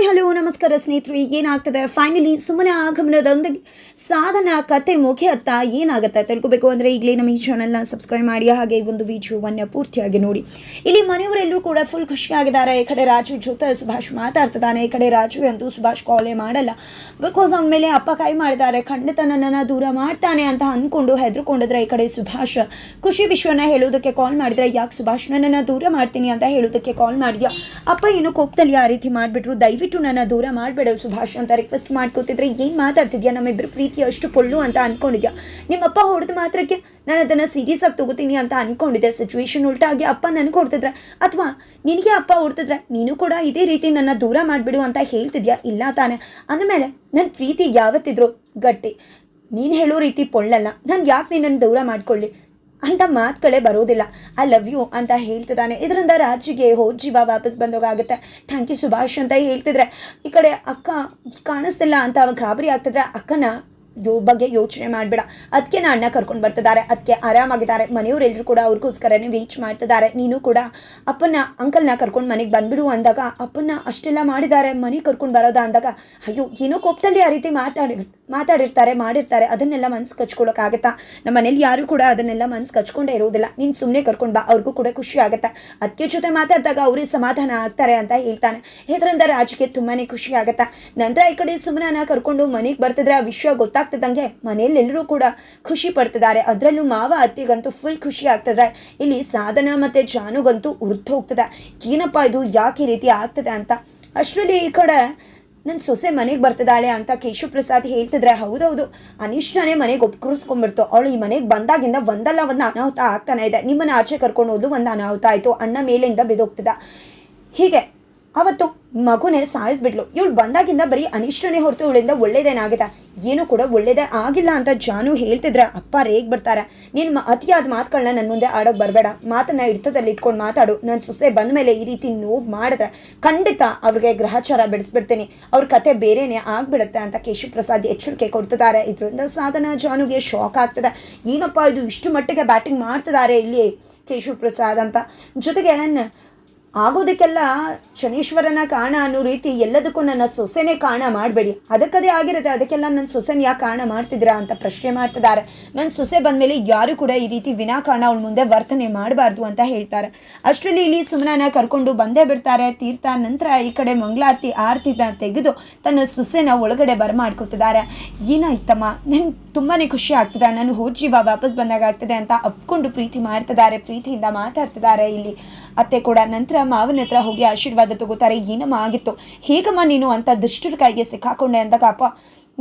Hi hello ನಮಸ್ಕಾರ ಸ್ನೇಹಿತರು. ಏನಾಗ್ತದೆ ಫೈನಲಿ ಸುಮ್ಮನೆ ಆಗಮನದೊಂದಿಗೆ ಸಾಧನ, ಕತೆ ಮುಗಿಯತ್ತಾ ಏನಾಗುತ್ತೆ ತಿಳ್ಕೊಬೇಕು ಅಂದರೆ ಈಗಲೇ ನಮ್ಮ ಈ ಚಾನಲ್ನ ಸಬ್ಸ್ಕ್ರೈಬ್ ಮಾಡಿ, ಹಾಗೆ ಒಂದು ವಿಡಿಯೋವನ್ನು ಪೂರ್ತಿಯಾಗಿ ನೋಡಿ. ಇಲ್ಲಿ ಮನೆಯವರೆಲ್ಲರೂ ಕೂಡ ಫುಲ್ ಖುಷಿಯಾಗಿದ್ದಾರೆ. ಈ ಕಡೆ ರಾಜು ಜೊತೆ ಸುಭಾಷ್ ಮಾತಾಡ್ತಿದ್ದಾನೆ. ಈ ಕಡೆ ರಾಜು ಅಂತೂ ಸುಭಾಷ್ ಕಾಲೇ ಮಾಡಲ್ಲ. ಬಿಕಾಸ್ ಅವನ ಮೇಲೆ ಅಪ್ಪ ಕೈ ಮಾಡಿದ್ದಾರೆ. ಖಂಡಿತ ನನ್ನನ್ನು ದೂರ ಮಾಡ್ತಾನೆ ಅಂತ ಅಂದ್ಕೊಂಡು ಹೆದರ್ಕೊಂಡಿದ್ರೆ ಈ ಕಡೆ ಸುಭಾಷ್. ಖುಷಿ ವಿಷಯನ ಹೇಳೋದಕ್ಕೆ ಕಾಲ್ ಮಾಡಿದ್ರೆ, ಯಾಕೆ ಸುಭಾಷ್ ನನ್ನನ್ನು ದೂರ ಮಾಡ್ತೀನಿ? ಅಂತ ಹೇಳೋದಕ್ಕೆ ಕಾಲ್ ಮಾಡಿದ್ಯಾ? ಅಪ್ಪ ಏನು ಕೋಪದಲ್ಲಿ ಆ ರೀತಿ ಮಾಡಿಬಿಟ್ರು. ದಯವಿಟ್ಟು ನನ್ನ ದೂರ ಮಾಡಬೇಡ ಸುಭಾಷ್ ಅಂತ ರಿಕ್ವೆಸ್ಟ್ ಮಾಡ್ಕೋತಿದ್ರೆ ಏನು ಮಾತಾಡ್ತಿದ್ಯಾ? ನಮ್ಮಿಬ್ಬರು ಪ್ರೀತಿ ಅಷ್ಟು ಪೊಳ್ಳು ಅಂತ ಅಂದ್ಕೊಂಡಿದ್ಯಾ ನಿಮ್ಮಪ್ಪ ಹೊಡೆದ ಮಾತ್ರಕ್ಕೆ ನಾನು ಅದನ್ನು ಸೀರಿಯಸ್ ಆಗಿ ತಗೋತೀನಿ ಅಂತ ಅಂದ್ಕೊಂಡಿದ್ದೆ ಸಿಚುವೇಶನ್ ಉಲ್ಟಾಗಿ ಅಪ್ಪ ನನಗೆ ಹೊಡ್ತಿದ್ರೆ? ಅಥವಾ ನಿನಗೆ ಅಪ್ಪ ಹೊಡ್ತಿದ್ರೆ? ನೀನು ಕೂಡ ಇದೇ ರೀತಿ ನನ್ನ ದೂರ ಮಾಡಿಬಿಡು ಅಂತ ಹೇಳ್ತಿದ್ಯಾ? ಇಲ್ಲ ತಾನೆ. ಅಂದಮೇಲೆ ನನ್ನ ಪ್ರೀತಿ ಯಾವತ್ತಿದ್ರು ಗಟ್ಟಿ. ನೀನು ಹೇಳೋ ರೀತಿ ಪೊಳ್ಳಲ್ಲ. ನಾನು ಯಾಕೆ ನನ್ನ ದೂರ ಮಾಡ್ಕೊಳ್ಳಿ? ಅಂತ ಮಾತುಗಳೇ ಬರೋದಿಲ್ಲ. ಐ ಲವ್ ಯು ಅಂತ ಹೇಳ್ತಿದ್ದಾನೆ. ಇದರಿಂದ ರಾಜಿಗೆ ಹೋ, ಜೀವ ವಾಪಸ್ ಬಂದೋಗಾಗುತ್ತೆ. ಥ್ಯಾಂಕ್ ಯು ಸುಭಾಷ್ ಅಂತ ಹೇಳ್ತಿದ್ರೆ, ಈ ಕಡೆ ಅಕ್ಕ ಕಾಣಿಸ್ತಿಲ್ಲ ಅಂತ ಗಾಬರಿ ಆಗ್ತಿದ್ರೆ, ಅಕ್ಕನ ಬಗ್ಗೆ ಯೋಚನೆ ಮಾಡಬೇಡ. ಅದಕ್ಕೆ ನಾ ಅಣ್ಣ ಕರ್ಕೊಂಡು ಬರ್ತಿದ್ದಾರೆ. ಅದಕ್ಕೆ ಆರಾಮಾಗಿದ್ದಾರೆ. ಮನೆಯವರೆಲ್ಲರೂ ಕೂಡ ಅವ್ರಿಗೋಸ್ಕರನೇ ವೇಚ್ ಮಾಡ್ತಿದ್ದಾರೆ. ನೀನು ಕೂಡ ಅಪ್ಪನ ಅಂಕಲ್ನ ಕರ್ಕೊಂಡು ಮನೆಗೆ ಬಂದ್ಬಿಡು ಅಂದಾಗ ಅಪ್ಪನ ಅಷ್ಟೆಲ್ಲ ಮಾಡಿದ್ದಾರೆ. ಮನೆಗೆ ಕರ್ಕೊಂಡು ಬರೋದಾ ಅಂದಾಗ ಅಯ್ಯೋ, ಏನೋ ಕೋಪದಲ್ಲಿ ಆ ರೀತಿ ಮಾತಾಡಿ ಮಾತಾಡಿರ್ತಾರೆ, ಮಾಡಿರ್ತಾರೆ. ಅದನ್ನೆಲ್ಲ ಮನ್ಸು ಕಚ್ಕೊಳಕ್ಕಾಗತ್ತಾ ನಮ್ಮ ಮನೇಲಿ ಯಾರು ಕೂಡ ಅದನ್ನೆಲ್ಲ ಮನ್ಸು ಕಚ್ಕೊಂಡೇ ಇರೋದಿಲ್ಲ. ನೀನು ಸುಮ್ಮನೆ ಕರ್ಕೊಂಡು ಬಾ. ಅವ್ರಿಗೂ ಕೂಡ ಖುಷಿ ಆಗುತ್ತೆ. ಅದಕ್ಕೆ ಜೊತೆ ಮಾತಾಡಿದಾಗ ಅವರೇ ಸಮಾಧಾನ ಆಗ್ತಾರೆ ಅಂತ ಹೇಳ್ತಾನೆ. ಇದರಿಂದ ರಾಜಿಗೆ ತುಂಬಾ ಖುಷಿ ಆಗುತ್ತೆ? ನಂತರ ಈ ಕಡೆ ಸುಮ್ಮನೆ ಕರ್ಕೊಂಡು ಮನೆಗೆ ಬರ್ತಿದ್ರೆ ಆ ವಿಷಯ ಗೊತ್ತಾಗ್ತಿದ್ದಂಗೆ ಮನೆಯಲ್ಲೆಲ್ಲರೂ ಕೂಡ ಖುಷಿ ಪಡ್ತಿದ್ದಾರೆ. ಅದರಲ್ಲೂ ಮಾವ ಅತ್ತಿಗಂತೂ ಫುಲ್ ಖುಷಿ ಆಗ್ತದೆ ಇಲ್ಲಿ ಸಾಧನ ಮತ್ತು ಜಾನುಗಂತೂ ಉರ್ದು ಹೋಗ್ತದೆ. ಏನಪ್ಪ ಇದು ಯಾಕೆ ರೀತಿ ಆಗ್ತದೆ ಅಂತ. ಅಷ್ಟರಲ್ಲಿ ಈ ಕಡೆ ನನ್ನ ಸೊಸೆ ಮನೆಗೆ ಬರ್ತಿದ್ದಾಳೆ ಅಂತ ಕೇಶವ ಪ್ರಸಾದ್ ಹೇಳ್ತಿದ್ರೆ ಹೌದೌದು. ಅನಿಷ್ಟನೇ ಮನೆಗೆ ಒಪ್ಕರಿಸ್ಕೊಂಡ್ಬಿಡ್ತು. ಅವಳು ಈ ಮನೆಗೆ ಬಂದಾಗಿಂದ ಒಂದಲ್ಲ ಒಂದು ಅನಾಹುತ ಆಗ್ತಾನೆ ಇದೆ. ನಿಮ್ಮನ್ನ ಆಚೆ ಕರ್ಕೊಂಡು ಹೋದ್ಲು ಒಂದು ಅನಾಹುತ ಆಯಿತು. ಅಣ್ಣ ಮೇಲಿಂದ ಬಿದೋಗ್ತಿದ್ದ ಹೀಗೆ ಅವತ್ತು ಮಗುನೇ ಸಾಯಿಸ್ಬಿಟ್ಲು. ಇವಳು ಬಂದಾಗಿಂದ ಬರೀ ಅನಿಷ್ಟನೇ ಹೊರತು ಇವಳಿಂದ ಒಳ್ಳೇದೇನಾಗಿದೆ? ಏನೂ ಕೂಡ ಒಳ್ಳೇದೇ ಆಗಿಲ್ಲ ಅಂತ ಜಾನು ಹೇಳ್ತಿದ್ರೆ. ಅಪ್ಪ ರೇಗ್ ಬಿಡ್ತಾರೆ ನೀನು ಅತಿಯಾದ ಮಾತುಗಳನ್ನ ನನ್ನ ಮುಂದೆ ಆಡೋಕೆ ಬರಬೇಡ. ಮಾತನ್ನ ಹಿಡ್ತದಲ್ಲಿ ಇಟ್ಕೊಂಡು ಮಾತಾಡು. ನನ್ನ ಸೊಸೆ ಬಂದ ಮೇಲೆ ಈ ರೀತಿ ನೋವು ಮಾಡಿದ್ರೆ ಖಂಡಿತ ಅವ್ರಿಗೆ ಗ್ರಹಚಾರ ಬಿಡಿಸ್ಬಿಡ್ತೀನಿ ಅವ್ರ ಕತೆ ಬೇರೆನೇ ಆಗ್ಬಿಡುತ್ತೆ ಅಂತ ಕೇಶವ ಪ್ರಸಾದ್ ಎಚ್ಚರಿಕೆ ಕೊಡ್ತಿದ್ದಾರೆ. ಇದರಿಂದ ಸಾಧನ ಜಾನುಗೆ ಶಾಕ್ ಆಗ್ತದೆ. ಏನಪ್ಪ ಇದು ಇಷ್ಟು ಮಟ್ಟಿಗೆ ಬ್ಯಾಟಿಂಗ್ ಮಾಡ್ತಿದ್ದಾರೆ ಇಲ್ಲಿ ಕೇಶವ ಪ್ರಸಾದ್ ಅಂತ. ಜೊತೆಗೆ ಆಗೋದಕ್ಕೆಲ್ಲ ಶನೀಶ್ವರನ ಕಾಣ ಅನ್ನೋ ರೀತಿ ಎಲ್ಲದಕ್ಕೂ ನನ್ನ ಸೊಸೆನೇ ಕಾಣ ಮಾಡಬೇಡಿ. ಅದಕ್ಕದೇ ಆಗಿರುತ್ತೆ. ಅದಕ್ಕೆಲ್ಲ ನನ್ನ ಸೊಸೆನ ಯಾಕೆ ಕಾರಣ ಮಾಡ್ತಿದ್ದೀರಾ ಅಂತ ಪ್ರಶ್ನೆ ಮಾಡ್ತಿದ್ದಾರೆ. ನನ್ನ ಸೊಸೆ ಬಂದಮೇಲೆ ಯಾರು ಕೂಡ ಈ ರೀತಿ ವಿನಾಕಾರಣ ಅವಳ ಮುಂದೆ ವರ್ತನೆ ಮಾಡಬಾರ್ದು ಅಂತ ಹೇಳ್ತಾರೆ. ಅಷ್ಟರಲ್ಲಿ ಇಲ್ಲಿ ಸುಮನನ ಕರ್ಕೊಂಡು ಬಂದೇ ಬಿಡ್ತಾರೆ. ತೀರ್ಥ ನಂತರ ಈ ಕಡೆ ಮಂಗಳಾರತಿ, ಆರತಿನ ತೆಗೆದು ತನ್ನ ಸೊಸೆನ ಒಳಗಡೆ ಬರಮಾಡ್ಕೊತಿದ್ದಾರೆ. ಏನಾಯ್ತಮ್ಮ? ನಂಗೆ ತುಂಬಾ ಖುಷಿ ಆಗ್ತದೆ ನಾನು ಹೋಜೀವ ವಾಪಸ್ ಬಂದಾಗ ಆಗ್ತದೆ ಅಂತ ಅಪ್ಕೊಂಡು ಪ್ರೀತಿ ಮಾಡ್ತಿದ್ದಾರೆ, ಪ್ರೀತಿಯಿಂದ ಮಾತಾಡ್ತಿದ್ದಾರೆ. ಇಲ್ಲಿ ಅತ್ತೆ ಕೂಡ ನಂತರ ಮಾವನ ಹತ್ರ ಹೋಗಿ ಆಶೀರ್ವಾದ ತಗೋತಾರೆ. ಏನಮ್ಮ ಆಗಿತ್ತು? ಹೇಗಮ್ಮ ನೀನು ಅಂತ ದುಷ್ಟರ ಕೈಗೆ ಸಿಕ್ಕಾಕೊಂಡೆ ಅಂದಾಗ, ಅಪ್ಪ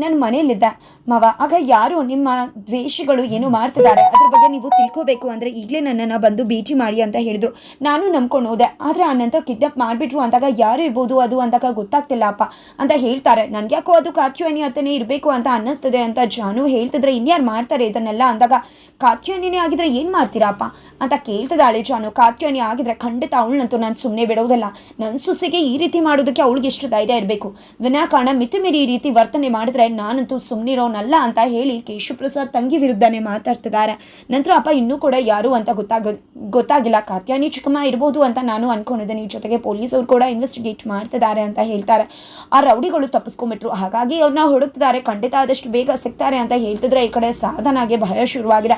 ನಾನು ಮನೆಯಲ್ಲಿದ್ದ. ಮಾವ, ಆಗ ಯಾರು ನಿಮ್ಮ ದ್ವೇಷಗಳು ಏನು ಮಾಡ್ತಿದ್ದಾರೆ? ಅದ್ರ ಬಗ್ಗೆ ನೀವು ತಿಳ್ಕೋಬೇಕು ಅಂದರೆ ಈಗಲೇ ನನ್ನನ್ನು ಬಂದು ಭೇಟಿ ಮಾಡಿ ಅಂತ ಹೇಳಿದ್ರು. ನಾನು ನಂಬ್ಕೊಂಡು ಹೋದೆ. ಆದರೆ ಆ ನಂತರ ಕಿಡ್ನಾಪ್ ಮಾಡಿಬಿಟ್ರು ಅಂದಾಗ ಯಾರು ಇರ್ಬೋದು ಅದು ಅಂದಾಗ ಗೊತ್ತಾಗ್ತಿಲ್ಲ, ಅಪ್ಪ, ಅಂತ ಹೇಳ್ತಾರೆ. ನನಗ್ಯಾಕೋ ಅದು ಅದು ಕಾತ್ಯುವನಿ ಹತ್ತನೇ ಇರಬೇಕು ಅಂತ ಅನ್ನಿಸ್ತದೆ ಅಂತ ಜಾನು ಹೇಳ್ತಿದ್ರೆ ಇನ್ಯಾರು ಮಾಡ್ತಾರೆ ಇದನ್ನೆಲ್ಲ ಅಂದಾಗ ಕಾತ್ಯುವನಿನೇ ಆಗಿದ್ರೆ ಏನು ಮಾಡ್ತೀರಪ್ಪ? ಅಂತ ಕೇಳ್ತಿದ್ದಾಳೆ ಜಾನು. ಕಾತ್ಯುವನಿ ಆಗಿದ್ರೆ ಖಂಡಿತ ಅವಳನ್ನಂತೂ ನಾನು ಸುಮ್ಮನೆ ಬಿಡೋದಲ್ಲ. ನನ್ನ ಸೊಸೆಗೆ ಈ ರೀತಿ ಮಾಡೋದಕ್ಕೆ ಅವಳಿಗೆ ಎಷ್ಟು ಧೈರ್ಯ ಇರಬೇಕು? ವಿನಾಕಾರಣ ಮಿತಿಮೀರಿ ಈ ರೀತಿ ವರ್ತನೆ ಮಾಡಿದ್ರೆ ನಾನಂತೂ ಸುಮ್ಮನಿರೋನಲ್ಲ ಅಂತ ಹೇಳಿ ಕೇಶವಪ್ರಸಾದ್ ತಂಗಿ ವಿರುದ್ಧನೇ ಮಾತಾಡ್ತಿದ್ದಾರೆ. ನಂತರ ಅಪ್ಪ ಇನ್ನೂ ಕೂಡ ಯಾರು ಅಂತ ಗೊತ್ತಾಗ, ಗೊತ್ತಾಗಿಲ್ಲ. ಕಾತ್ಯಾನಿ ಚಿಕ್ಕಮ್ಮ ಇರ್ಬೋದು ಅಂತ ನಾನು ಅನ್ಕೊಂಡಿದ್ದೀನಿ. ಜೊತೆಗೆ ಪೊಲೀಸರು ಕೂಡ ಇನ್ವೆಸ್ಟಿಗೇಟ್ ಮಾಡ್ತಿದ್ದಾರೆ ಅಂತ ಹೇಳ್ತಾರೆ. ಆ ರೌಡಿಗಳು ತಪ್ಪಿಸ್ಕೊಂಡ್ಬಿಟ್ರು. ಹಾಗಾಗಿ ಅವ್ರನ್ನ ಹುಡುಕ್ತಿದ್ದಾರೆ ಖಂಡಿತ ಆದಷ್ಟು ಬೇಗ ಸಿಗ್ತಾರೆ ಅಂತ ಹೇಳ್ತಿದ್ರೆ ಈ ಕಡೆ ಸಾಧನಾಗೆ ಭಯ ಶುರುವಾಗಿದೆ.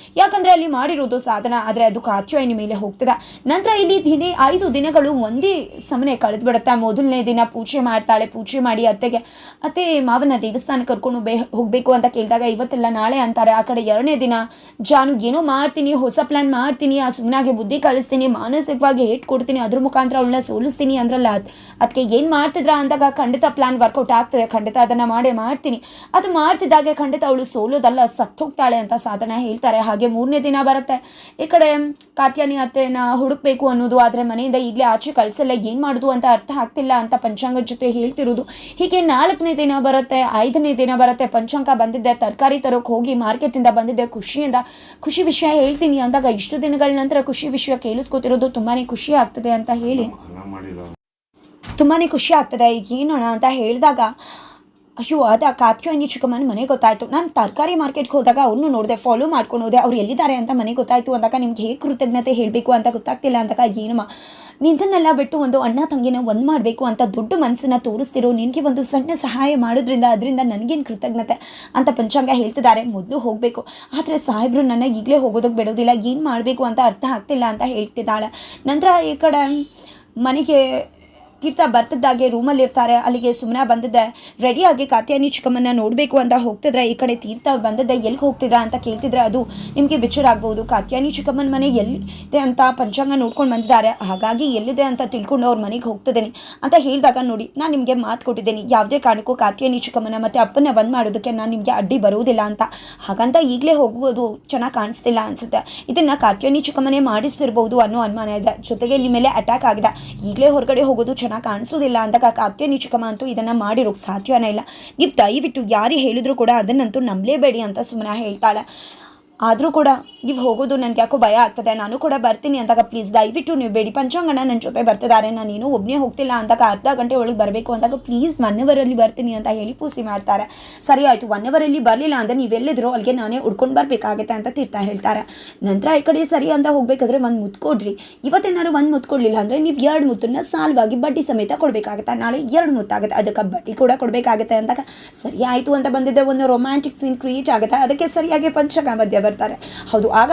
ಯಾಕಂದ್ರೆ ಅಲ್ಲಿ ಮಾಡಿರೋದು ಸಾಧನ, ಆದರೆ ಅದು ಕಾತ್ಯಾಯಿನಿ ಮೇಲೆ ಹೋಗ್ತದೆ. ನಂತರ ಇಲ್ಲಿ ದಿನ, ಐದು ದಿನಗಳು ಒಂದೇ ಸಮನೆ ಕಳೆದು ಬಿಡುತ್ತೆ ಮೊದಲನೇ ದಿನ ಪೂಜೆ ಮಾಡ್ತಾಳೆ, ಪೂಜೆ ಮಾಡಿ ಅತ್ತೆಗೆ, ಅತ್ತೆ, ಮಾವನ ದೇವಸ್ಥಾನ ಕರ್ಕೊಂಡು ಬೇ, ಹೋಗಬೇಕು ಅಂತ ಕೇಳಿದಾಗ ಇವತ್ತೆಲ್ಲ ನಾಳೆ ಅಂತಾರೆ. ಆ ಕಡೆ ಎರಡನೇ ದಿನ ಜಾನು ಏನೋ ಮಾಡ್ತೀನಿ, ಹೊಸ ಪ್ಲ್ಯಾನ್ ಮಾಡ್ತೀನಿ, ಆ ಸುಮ್ಮನಾಗೆ ಬುದ್ಧಿ ಕಲಿಸ್ತೀನಿ, ಮಾನಸಿಕವಾಗಿ ಹೇಟ್ ಕೊಡ್ತೀನಿ, ಅದ್ರ ಮುಖಾಂತರ ಅವಳನ್ನ ಸೋಲಿಸ್ತೀನಿ ಅಂದ್ರಲ್ಲ, ಅದು ಅದಕ್ಕೆ ಏನು ಮಾಡ್ತಿದ್ರ ಅಂದಾಗ ಖಂಡಿತ ಪ್ಲ್ಯಾನ್ ವರ್ಕೌಟ್ ಆಗ್ತದೆ. ಖಂಡಿತ ಅದನ್ನು ಮಾಡೇ ಮಾಡ್ತೀನಿ. ಅದು ಮಾಡ್ತಿದ್ದಾಗೆ ಖಂಡಿತ ಅವಳು ಸೋಲೋದಲ್ಲ, ಸತ್ತೋಗ್ತಾಳೆ ಅಂತ ಸಾಧನ ಹೇಳ್ತಾರೆ. ಹಾಗೆ ಮೂರನೇ ದಿನ ಬರುತ್ತೆ. ಈ ಕಡೆ ಕಾತ್ಯಾನಿ ಅತ್ತೆನ ಹುಡುಕ್ಬೇಕು ಅನ್ನೋದು ಆದರೆ ಮನೆಯಿಂದ ಈಗಲೇ ಆಚೆ ಕಳಿಸಲ್ಲ ಏನು ಮಾಡೋದು ಅಂತ ಅರ್ಥ ಆಗ್ತಿಲ್ಲ ಅಂತ ಪಂಚಾಂಗದ ಜೊತೆ ಹೇಳ್ತಿರೋದು. ಹೀಗೆ ನಾಲ್ಕನೇ ದಿನ ಬರುತ್ತೆ ಐದನೇ ದಿನ ಬರುತ್ತೆ ಪಂಚಾಂಗ ಬಂದಿದ್ದೆ ತರಕಾರಿ ತರೋಕೆ ಹೋಗಿ ಮಾರ್ಕೆಟಿಂದ ಬಂದಿದ್ದೆ ಖುಷಿಯಿಂದ ಖುಷಿ ವಿಷಯ ಹೇಳ್ತೀನಿ ಅಂದಾಗ ಇಷ್ಟು ದಿನಗಳ ನಂತರ ಖುಷಿ ವಿಷಯ ಕೇಳಿಸ್ಕೊತಿರೋದು ತುಂಬಾ ಖುಷಿ ಆಗ್ತದೆ ಅಂತ ಹೇಳಿ. ತುಂಬಾ ಖುಷಿ ಆಗ್ತದೆ ಈಗ ಏನೋಣ ಅಂತ ಹೇಳಿದಾಗ ಅಯ್ಯೋ, ಅದ ಕಾತ್ಯಾನಿ ಚಿಕ್ಕಮ್ಮನ ಮನೆ ಗೊತ್ತಾಯ್ತು. ನಾನು ತರಕಾರಿ ಮಾರ್ಕೆಟ್ಗೆ ಹೋದಾಗ ಅವ್ರನ್ನೂ ನೋಡಿದೆ ಫಾಲೋ ಮಾಡ್ಕೊಂಡು ಹೋದೆ. ಅವ್ರು ಎಲ್ಲಿದ್ದಾರೆ ಅಂತ ಮನೆ ಗೊತ್ತಾಯ್ತು ಅಂದಾಗ ನಿಮ್ಗೆ ಹೇಗೆ ಕೃತಜ್ಞತೆ ಹೇಳಬೇಕು ಅಂತ ಗೊತ್ತಾಗ್ತಿಲ್ಲ ಅಂದಾಗ, ಏನಮ್ಮ ನಿಂತನ್ನೆಲ್ಲ ಬಿಟ್ಟು ಒಂದು ಅಣ್ಣ ತಂಗಿನ ಒಂದು ಮಾಡಬೇಕು ಅಂತ ದೊಡ್ಡ ಮನಸ್ಸನ್ನು ತೋರಿಸ್ತಿರೋ ನಿನಗೆ ಒಂದು ಸಣ್ಣ ಸಹಾಯ ಮಾಡೋದ್ರಿಂದ ಅದರಿಂದ ನನಗೇನು ಕೃತಜ್ಞತೆ ಅಂತ ಪಂಚಾಂಗ ಹೇಳ್ತಿದ್ದಾರೆ. ಮೊದಲು ಹೋಗಬೇಕು. ಆದರೆ ಸಾಹೇಬರು ನನ್ನ ಈಗಲೇ ಹೋಗೋದಕ್ಕೆ ಬಿಡೋದಿಲ್ಲ. ಏನು ಮಾಡಬೇಕು ಅಂತ ಅರ್ಥ ಆಗ್ತಿಲ್ಲ ಅಂತ ಹೇಳ್ತಿದ್ದಾಳೆ. ನಂತರ ಈ ಕಡೆ ಮನೆಗೆ ತೀರ್ಥ ಬರ್ತಿದ್ದಾಗೆ ರೂಮಲ್ಲಿ ಇರ್ತಾರೆ. ಅಲ್ಲಿಗೆ ಸುಮ್ಮನೆ ಬಂದಿದ್ದೆ ರೆಡಿಯಾಗಿ ಕಾತ್ಯಾನಿ ಚಿಕ್ಕಮ್ಮನ ನೋಡಬೇಕು ಅಂತ ಹೋಗ್ತಿದ್ರೆ, ಈ ಕಡೆ ತೀರ್ಥ ಬಂದಿದ್ದೆ ಎಲ್ಲಿಗೆ ಹೋಗ್ತಿದ್ರ ಅಂತ ಕೇಳ್ತಿದ್ರೆ ಅದು ನಿಮಗೆ ಆಗ್ಬೋದು ಕಾತ್ಯಾನಿ ಚಿಕ್ಕಮ್ಮನ ಮನೆ ಎಲ್ಲಿದೆ ಅಂತ ಪಂಚಾಂಗ ನೋಡ್ಕೊಂಡು ಬಂದಿದ್ದಾರೆ. ಹಾಗಾಗಿ ಎಲ್ಲಿದೆ ಅಂತ ತಿಳ್ಕೊಂಡು ಅವ್ರ ಮನೆಗೆ ಹೋಗ್ತಿದ್ದೀನಿ ಅಂತ ಹೇಳಿದಾಗ ನೋಡಿ, ನಾನು ನಿಮಗೆ ಮಾತು ಕೊಟ್ಟಿದ್ದೀನಿ. ಯಾವುದೇ ಕಾರಣಕ್ಕೂ ಕಾತ್ಯಾನಿ ಚಿಕ್ಕಮ್ಮನ ಮತ್ತು ಅಪ್ಪನ ಬಂದ್ ಮಾಡೋದಕ್ಕೆ ನಾನು ನಿಮಗೆ ಅಡ್ಡಿ ಬರುವುದಿಲ್ಲ ಅಂತ. ಹಾಗಂತ ಈಗಲೇ ಹೋಗುವುದು ಚೆನ್ನಾಗಿ ಕಾಣಿಸ್ತಿಲ್ಲ ಅನಿಸುತ್ತೆ. ಇದನ್ನು ಕಾತ್ಯಾನಿ ಚಿಕ್ಕಮ್ಮನೆ ಮಾಡಿಸಿರ್ಬೋದು ಅನ್ನೋ ಅನುಮಾನ ಇದೆ. ಜೊತೆಗೆ ನಿಮ್ಮ ಮೇಲೆ ಅಟ್ಯಾಕ್ ಆಗಿದೆ. ಈಗಲೇ ಹೊರಗಡೆ ಹೋಗೋದು ಚೆನ್ನಾಗಿ ಕಾಣಿಸೋದಿಲ್ಲ ಅಂದಾಗ ಅತ್ತೆ ನಿಚುಕಮ ಅಂತೂ ಇದನ್ನು ಮಾಡಿರೋಕ್ಕೆ ಸಾಧ್ಯನೇ ಇಲ್ಲ. ನೀವು ದಯವಿಟ್ಟು ಯಾರೇ ಹೇಳಿದ್ರು ಕೂಡ ಅದನ್ನಂತೂ ನಂಬಲೇಬೇಡಿ ಅಂತ ಸುಮ್ಮನೆ ಹೇಳ್ತಾಳೆ. ಆದರೂ ಕೂಡ ನೀವು ಹೋಗೋದು ನನಗೆ ಯಾಕೋ ಭಯ ಆಗ್ತದೆ. ನಾನು ಕೂಡ ಬರ್ತೀನಿ ಅಂದಾಗ ಪ್ಲೀಸ್ ದಯವಿಟ್ಟು ನೀವು ಬೇಡಿ. ಪಂಚಾಂಗಣ ನನ್ನ ಜೊತೆ ಬರ್ತಿದ್ದಾರೆ ನೀನು ಒಬ್ಬನೇ ಹೋಗ್ತಿಲ್ಲ ಅಂದಾಗ ಅರ್ಧ ಗಂಟೆ ಒಳಗೆ ಬರಬೇಕು ಅಂದಾಗ ಪ್ಲೀಸ್ ಒನ್ ಅವರಲ್ಲಿ ಬರ್ತೀನಿ ಅಂತ ಹೇಳಿ ಪೂಸಿ ಮಾಡ್ತಾರೆ. ಸರಿ ಆಯಿತು ಒನ್ ಅವರಲ್ಲಿ ಬರಲಿಲ್ಲ ಅಂದರೆ ನೀವೆಲ್ಲಿದ್ರು ಅಲ್ಲಿಗೆ ನಾನೇ ಉಡ್ಕೊಂಡು ಬರಬೇಕಾಗತ್ತೆ ಅಂತ ತೀರ್ಥ ಹೇಳ್ತಾರೆ. ನಂತರ ಈ ಕಡೆ ಸರಿ ಅಂತ ಹೋಗಬೇಕಾದ್ರೆ ಒಂದು ಮುತ್ಕೊಡ್ರಿ ಇವತ್ತೇನಾದ್ರು ಒಂದು ಮುತ್ಕೊಡ್ಲಿಲ್ಲ ಅಂದರೆ ನೀವು ಎರಡು ಮುತ್ತನ್ನ ಸಾಲವಾಗಿ ಬಡ್ಡಿ ಸಮೇತ ಕೊಡಬೇಕಾಗತ್ತೆ. ನಾಳೆ ಎರಡು ಮುತ್ತಾಗುತ್ತೆ. ಅದಕ್ಕೆ ಬಡ್ಡಿ ಕೂಡ ಕೊಡಬೇಕಾಗುತ್ತೆ ಅಂದಾಗ ಸರಿ ಆಯಿತು ಅಂತ ಬಂದಿದ್ದೆ ಒಂದು ರೊಮ್ಯಾಂಟಿಕ್ ಸೀನ್ ಕ್ರಿಯೇಟ್ ಆಗುತ್ತೆ. ಅದಕ್ಕೆ ಸರಿಯಾಗಿ ಪಂಚಕ ಮಧ್ಯ ಬರ್ತಾರೆ. ಹೌದು ಆಗ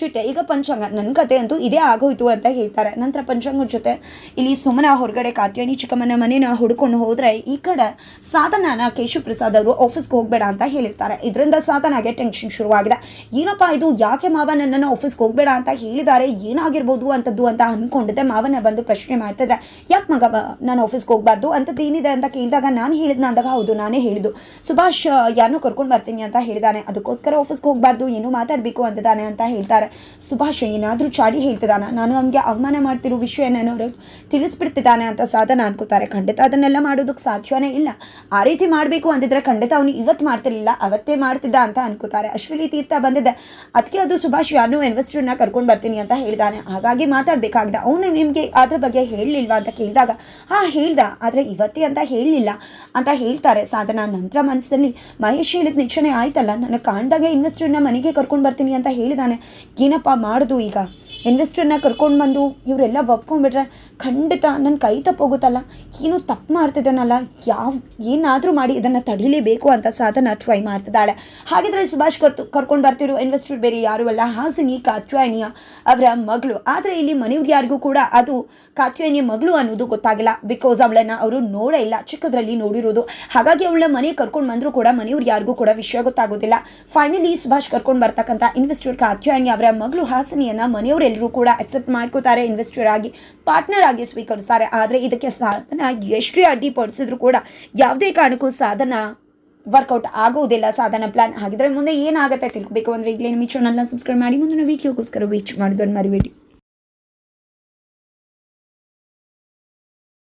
ಚಿಟ್ಟೆ ಈಗ ಪಂಚಾಂಗ ನನ್ನ ಕತೆ ಅಂತೂ ಇದೇ ಆಗೋಯ್ತು ಅಂತ ಹೇಳ್ತಾರೆ. ನಂತರ ಪಂಚಾಂಗದ ಜೊತೆ, ಇಲ್ಲಿ ಸುಮನ ಹೊರಗಡೆ ಕಾತ್ಯಾನಿ ಚಿಕ್ಕಮ್ಮನ ಮನೇನ ಹುಡ್ಕೊಂಡು ಹೋದರೆ, ಈ ಕಡೆ ಸಾಧನಾನ ಕೇಶವ ಪ್ರಸಾದ್ ಅವರು ಆಫೀಸ್ಗೆ ಹೋಗಬೇಡ ಅಂತ ಹೇಳಿರ್ತಾರೆ. ಇದರಿಂದ ಸಾಧನಾಗೆ ಟೆನ್ಷನ್ ಶುರುವಾಗಿದೆ. ಏನಪ್ಪ ಇದು, ಯಾಕೆ ಮಾವ ನನ್ನನ್ನು ಆಫೀಸ್ಗೆ ಹೋಗಬೇಡ ಅಂತ ಹೇಳಿದ್ದಾರೆ? ಏನಾಗಿರ್ಬೋದು ಅಂತದ್ದು ಅಂತ ಅಂದ್ಕೊಂಡಿದ್ದೆ ಮಾವನ ಬಂದು ಪ್ರಶ್ನೆ ಮಾಡ್ತಿದ್ರೆ, ಯಾಕೆ ಮಗ ನಾನು ಆಫೀಸ್ಗೆ ಹೋಗಬಾರ್ದು? ಅಂಥದ್ದು ಏನಿದೆ ಅಂತ ಕೇಳಿದಾಗ, ನಾನು ಹೇಳಿದ್ನ ಅಂದಾಗ, ಹೌದು, ನಾನೇ ಹೇಳಿದ್ದು. ಸುಭಾಷ್ ಯಾರನ್ನೂ ಕರ್ಕೊಂಡು ಬರ್ತೀನಿ ಅಂತ ಹೇಳಿದಾನೆ. ಅದಕ್ಕೋಸ್ಕರ ಆಫೀಸ್ಗೆ ಹೋಗಬಾರ್ದು, ಏನೂ ಮಾತಾಡಬೇಕು ಅಂತಿದ್ದಾನೆ ಅಂತ ಹೇಳ್ತಾರೆ. ಸುಭಾಷ್ ಏನಾದರೂ ಚಾಡಿ ಹೇಳ್ತಿದ್ದಾನೆ? ನಾನು ಅವನಿಗೆ ಅವಮಾನ ಮಾಡ್ತಿರೋ ವಿಷಯ ಅವರು ತಿಳಿಸ್ಬಿಡ್ತಿದ್ದಾನೆ ಅಂತ ಸಾಧನ ಅನ್ಕೋತಾರೆ. ಖಂಡಿತ ಅದನ್ನೆಲ್ಲ ಮಾಡೋದಕ್ಕೆ ಸಾಧ್ಯವೇ ಇಲ್ಲ. ಆ ರೀತಿ ಮಾಡಬೇಕು ಅಂದಿದ್ರೆ ಖಂಡಿತ ಅವನು ಇವತ್ತು ಮಾಡ್ತಿರ್ಲಿಲ್ಲ, ಅವತ್ತೇ ಮಾಡ್ತಿದ್ದ ಅಂತ ಅನ್ಕೋತಾರೆ. ಅಶ್ವಿನಿ ತೀರ್ಥ ಬಂದಿದೆ. ಅದಕ್ಕೆ ಅದು ಸುಭಾಷ್ ಯಾರನ್ನೂ ಇನ್ವೆಸ್ಟರ್ನ ಕರ್ಕೊಂಡು ಬರ್ತೀನಿ ಅಂತ ಹೇಳಿದಾನೆ. ಹಾಗಾಗಿ ಮಾತಾಡಬೇಕಾಗಿದೆ. ಅವನು ನಿಮಗೆ ಅದ್ರ ಬಗ್ಗೆ ಹೇಳಲಿಲ್ವಾ ಅಂತ ಕೇಳಿದಾಗ, ಹಾ, ಹೇಳ್ದ. ಆದರೆ ಇವತ್ತೇ ಅಂತ ಹೇಳಲಿಲ್ಲ ಅಂತ ಹೇಳ್ತಾರೆ ಸಾಧನ. ನಂತರ ಮನಸ್ಸಲ್ಲಿ, ಮಹೇಶ್ ಹೇಳಿದ ನಿಕ್ಷಣೆ ಆಯ್ತಲ್ಲ. ನನಗೆ ಕಾಣ್ದಾಗೆ ಇನ್ವೆಸ್ಟರ್ನ ಮನೆಗೆ ಕರ್ಕೊಂಡು ಬರ್ತೀನಿ ಅಂತ ಹೇಳಿದಾನೆ. ಏನಪ್ಪ ಮಾಡೋದು ಈಗ? ಇನ್ವೆಸ್ಟರ್ನ ಕರ್ಕೊಂಡು ಬಂದು ಇವರೆಲ್ಲ ಒಪ್ಕೊಂಡ್ಬಿಟ್ರೆ ಖಂಡಿತ ನನ್ನ ಕೈ ತಪ್ಪೋಗುತ್ತಲ್ಲ ಏನೋ ತಪ್ಪು ಮಾಡ್ತಿದ್ದಾನಲ್ಲ? ಯಾವ, ಏನಾದರೂ ಮಾಡಿ ಇದನ್ನು ತಡೀಲೇಬೇಕು ಅಂತ ಸಾಧನ ಟ್ರೈ ಮಾಡ್ತಿದ್ದಾಳೆ. ಹಾಗಿದ್ರೆ ಸುಭಾಷ್ ಕರ್ತು, ಕರ್ಕೊಂಡು ಬರ್ತಿರೋ ಇನ್ವೆಸ್ಟರ್ ಬೇರೆ ಯಾರು ಅಲ್ಲ, ಹಾಸಿನಿ ಕಾತ್ಯಾಯನಿಯ ಅವರ ಮಗಳು. ಆದರೆ ಇಲ್ಲಿ ಮನೆಯವ್ರಿಗೆ ಯಾರಿಗೂ ಕೂಡ ಅದು ಕಾತ್ಯಾಯನಿಯ ಮಗಳು ಅನ್ನೋದು ಗೊತ್ತಾಗಿಲ್ಲ. ಬಿಕಾಸ್ ಅವಳನ್ನು ಅವರು ನೋಡೇ ಇಲ್ಲ, ಚಿಕ್ಕದ್ರಲ್ಲಿ ನೋಡಿರೋದು. ಹಾಗಾಗಿ ಅವಳ ಮನೆ ಕರ್ಕೊಂಡು ಬಂದರೂ ಕೂಡ ಮನೆಯವ್ರು ಯಾರಿಗೂ ಕೂಡ ವಿಷಯ ಗೊತ್ತಾಗೋದಿಲ್ಲ. ಫೈನಲಿ ಸುಭಾಷ್ ಕರ್ಕೊಂಡು ಬರ್ತಕ್ಕಂಥ ಇನ್ವೆಸ್ಟರ್ ಕಾತ್ಯಾಯನಿ ಅವರ ಮಗಳು ಹಾಸನಿಯನ್ನ ಮನೆಯವರೆಲ್ಲರೂ ಕೂಡ ಅಕ್ಸೆಪ್ಟ್ ಮಾಡ್ಕೋತಾರೆ ಇನ್ವೆಸ್ಟರ್ ಆಗಿ ಪಾರ್ಟ್ನರ್ ಆಗಿ ಸ್ವೀಕರಿಸ್ತಾರೆ. ಆದರೆ ಇದಕ್ಕೆ ಸಾಧನ ಎಷ್ಟೇ ಅಡ್ಡಿಪಡಿಸಿದ್ರು ಕೂಡ ಯಾವುದೇ ಕಾರಣಕ್ಕೂ ಸಾಧನ ವರ್ಕೌಟ್ ಆಗೋದಿಲ್ಲ, ಸಾಧನ ಪ್ಲಾನ್ ಹಾಗಿದ್ರೆ ಮುಂದೆ ಏನಾಗುತ್ತೆ ತಿಳ್ಕೊಬೇಕು ಅಂದರೆ ಈಗಲೇ ನಿಮ್ಮ ಚಾನಲ್ನ ಸಬ್ಸ್ಕ್ರೈಬ್ ಮಾಡಿ, ಮುಂದಿನ ವೀಡಿಯೋಗೋಸ್ಕರ ವೀಚ್ ಮಾಡೋದನ್ನು ಮರಿಬೇಡಿ.